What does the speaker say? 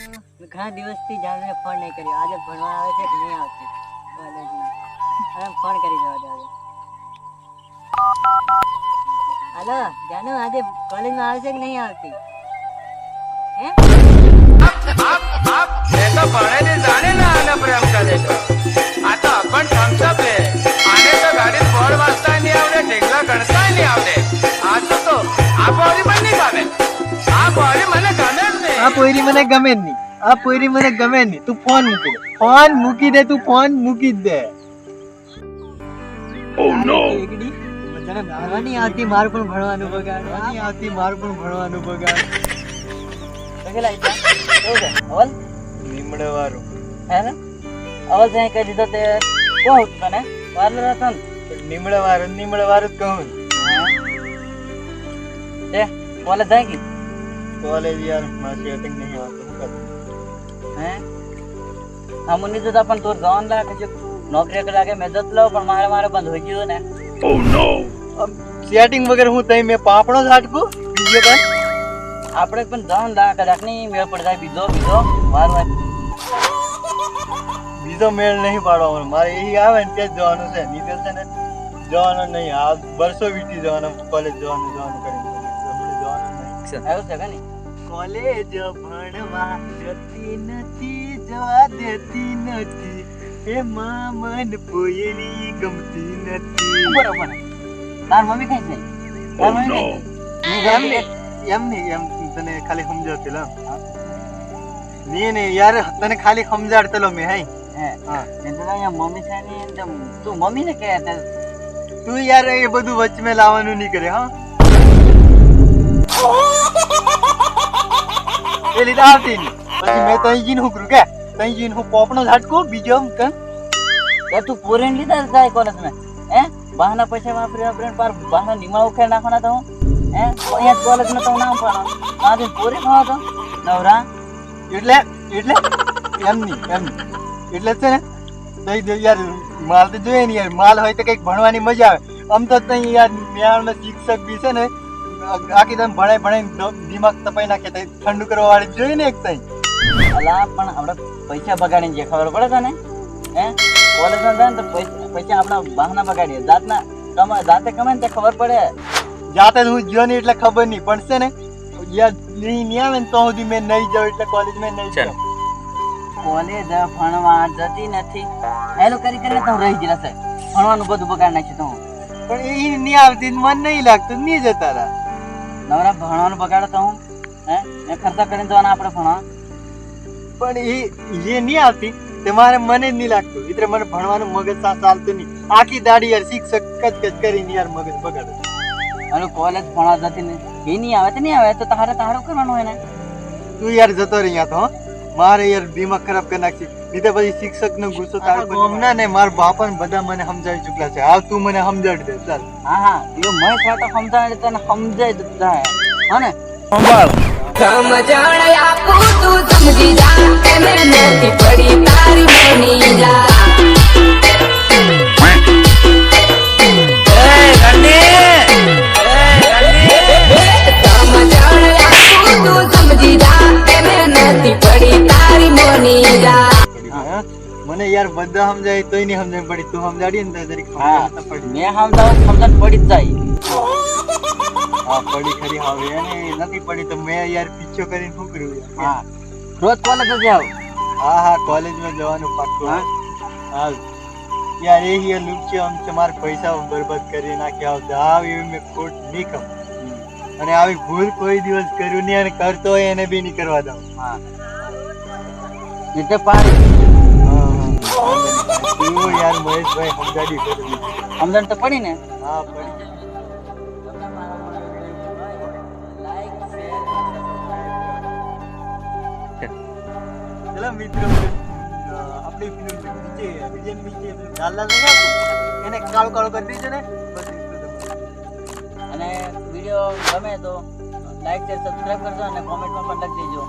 મેં ઘણા દિવસથી જાનને ફોન નહીં કર્યો. આજે ભણવા આવે છે કે નહીં આવતી? કોલેજમાં ફોન કરી દેવા હાલો, જાનુ, આજે કોલેજમાં આવશે કે નહીં આવતી? હે? એ તો ભણેલી જાણે ને આને પ્રેમ તો આ તો અખંડ થમ્સઅપ છે આને તો ગાડી ફોર વાંચતા નહીં આવડે ઢેકલા ગણતા નહીં આવડે. આ તો તો આ બોરી મને નહીં ગમે આ બોરી મને ગમે જ નહીં. આ પોયરી મને ગમે જ નહીં. આ પોયરી મને ગમે નહીં. તું ફોન મૂકી દે. ફોન મૂકી દે તું ફોન મૂકી જ દે. એકડી, બધાને ભણવાની આવતી મારું પણ ભણવાનું બગાડ. ભણવાની આવતી મારું પણ ભણવાનું બગાડ. લીમડે વાળું હે ને? અવલ ત્યાં કહી દીધો તે કહું તને. પાર્લર હતો ને? લીમડે વાળું લીમડે વાળું જ કહું તે કોલેજ જાય કે? કોલેજ યારમાં સેટિંગ નહીં આવતું હે? હા મુની તો પણ તોર જવાન લાગે છે. નોકરી કે લાગે મેં જત લો પણ મારે મારે બંધ હોઈ ગયું ને. આમ સેટિંગ વગર હું તઈ મેં પાપડો ઝાટકું બીજો કઈ? આપણે પણ જવાન લાગે કદાચ નહીં મેળ પડ જાય બીજો બીજો વાર વાર બીજો મેળ નહીં પાડવાનો મારે એ આવે ને ત્યાં જ જવાનું છે. નીકળ છે ને જવાનું નહીં. આ વર્ષો વીતી જવાનું કોલેજ જવાનું જવાનું કરી જવાનું નહીં. આવ્યું છે કે કોલેજ ભણવા જતી નથી જવા દેતી નથી. એમાં મન પોયરી ગમતી નથી. બરોબર. તાર મમ્મી કઈ છે? તાર મમ્મી કઈ છે? એમ નહીં એમ તને ખાલી સમજાવતેલો નહીં નહીં યાર તને ખાલી સમજાડતેલો મેં હાઈ હે. હા. એ તો અહીંયા મમ્મી છે ને તું મમ્મી ને કહે તું યાર એ બધું વચમે લાવવાનું નહીં કરે હા? એ લીધા આવતી નહીં. પછી મેં તઈ જીન હું કરું કે તઈ જીન હું પોપનો ઝાટકો બીજો આમ કન. યાર તું પોરેન લીધા થાય કોલેજમાં? હે? બહાના પૈસા વાપરી વાપરીને પાર બહાના નિમા ઉખેડ નાખવાના તો હું? હે? અહીંયા કોલેજમાં તો નામ પાડો આજે પોરે ખાવા તો? નવરા? એટલે એટલે? એમ નહીં એમ નહીં. એટલે છે ને દઈ દે યાર માલ તો જોઈએ ને યાર માલ હોય તો કંઈક ભણવાની મજા આવે. આમ તો ત્યાં યાર મ્યાણનો શિક્ષક બી છે ને આખી તમે ભણાઈ ભણાઈ દિમાગ તપાઈ નાખે તઈ ઠંડુ કરવા વાળી જોઈએ ને એક તઈ. અલા પણ આપણે પૈસા બગાડીને જે ખબર પડે તને? હે? કોલેજમાં જાય ને તો પૈસા આપણા બહાના બગાડીએ. જાતના તમે જાતે કમાય ને તે ખબર પડે. જાતે હું ગયો નહીં એટલે ખબર નહીં પણ છે ને યાર નહીં નહીં આવે ને તો સુધી મેં નહીં જાઉં એટલે કોલેજ મેં નહીં જાઉં. કોલેજ ભણવા જતી નથી. હેલો કરી કરીને તો રહી જ રહેશે ભણવાનું બધું બગાડ નાખ્યું તો પણ એ નહીં આવતી મન નહીં લાગતું નહીં જતા રહા નવરા ભણવાનું બગાડો તો હું હે? એ ખર્ચા કરીને જવાના આપણે ભણવા. પણ એ એ નહીં આવતી તે મારે મને જ નહીં લાગતું. એટલે મને ભણવાનું મગજ ચાલતું નહીં. આખી દાડી યાર શિક્ષક કચ કચ કરીને યાર મગજ બગાડે. અને કોલેજ ભણવા જતી નહીં એ નહીં આવે તો નહીં આવે તો તારે તારું કરવાનું હોય ને? તું યાર જતો રહી અહીંયા તો. મારે યાર દિમાગ ખરાબ કરી નાખી નહીં પછી શિક્ષક નો ગુસ્સો તારા ને મારા બાપા ને બધા મને સમજાવી ચૂક્યા છે. હાલ તું મને સમજાવી દે ચાલ. હા હા. એ મેં થોડા સમજાવે તને સમજાય જ જાય હા ને? આપું તું બધા સમજાય તોય નહીં સમજાય પડી. તું સમજાડી ને તો હા. સમજણ તો પડી. મેં સમજાવું સમજણ પડી જ જાય. હા પડી ખરી હવે એને નથી પડી તો મેં યાર પીછો કરીને શું કર્યું હા. રોજ કોલેજ જાવ આવ હા હા કોલેજમાં જવાનું પાક્કું હા? હા યાર એ યાર લુચ્યો આમ તમારે પૈસા બરબાદ કરી નાખ્યા. આવ જાવ એવી મેં ખોટ નહીં કહું. અને આવી ભૂલ કોઈ દિવસ કર્યું નહીં અને કરતો હોય એને બી નહીં કરવા દઉં. હા. એટલે પાડી. તું યાર મહેશભાઈ સમજાડી કરી સમજણ તો પડી ને? હા પડી. ચલો મિત્રો આપણી ફિલ્મ નીચે વિજયન નીચે લાલ લાલ એને કાળો કાળો કરી દીધું ને બસ અને વીડિયો ગમે તો લાઈક શેર સબસ્ક્રાઇબ કરજો અને કોમેન્ટમાં પણ લખી દેજો.